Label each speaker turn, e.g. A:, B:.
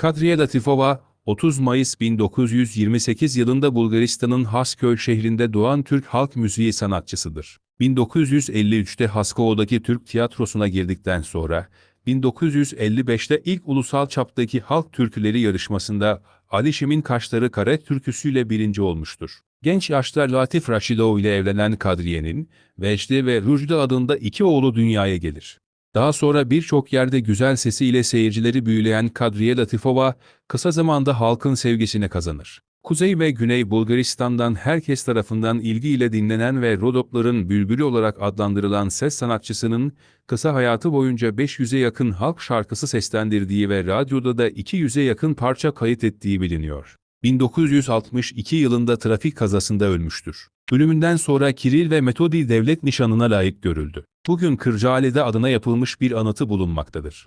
A: Kadriye Latifova, 30 Mayıs 1928 yılında Bulgaristan'ın Hasköy şehrinde doğan Türk halk müziği sanatçısıdır. 1953'te Haskovo'daki Türk tiyatrosuna girdikten sonra, 1955'te ilk ulusal çaptaki halk türküleri yarışmasında Ali Şim'in Kaşları Kare türküsüyle birinci olmuştur. Genç yaşta Latif Raşidov ile evlenen Kadriye'nin, Vecdi ve Rujdi adında iki oğlu dünyaya gelir. Daha sonra birçok yerde güzel sesiyle seyircileri büyüleyen Kadriye Latifova, kısa zamanda halkın sevgisini kazanır. Kuzey ve Güney Bulgaristan'dan herkes tarafından ilgiyle dinlenen ve Rodopların bülbülü olarak adlandırılan ses sanatçısının, kısa hayatı boyunca 500'e yakın halk şarkısı seslendirdiği ve radyoda da 200'e yakın parça kayıt ettiği biliniyor. 1962 yılında trafik kazasında ölmüştür. Ölümünden sonra Kiril ve Metodi devlet nişanına layık görüldü. Bugün Kırcaali'de adına yapılmış bir anıtı bulunmaktadır.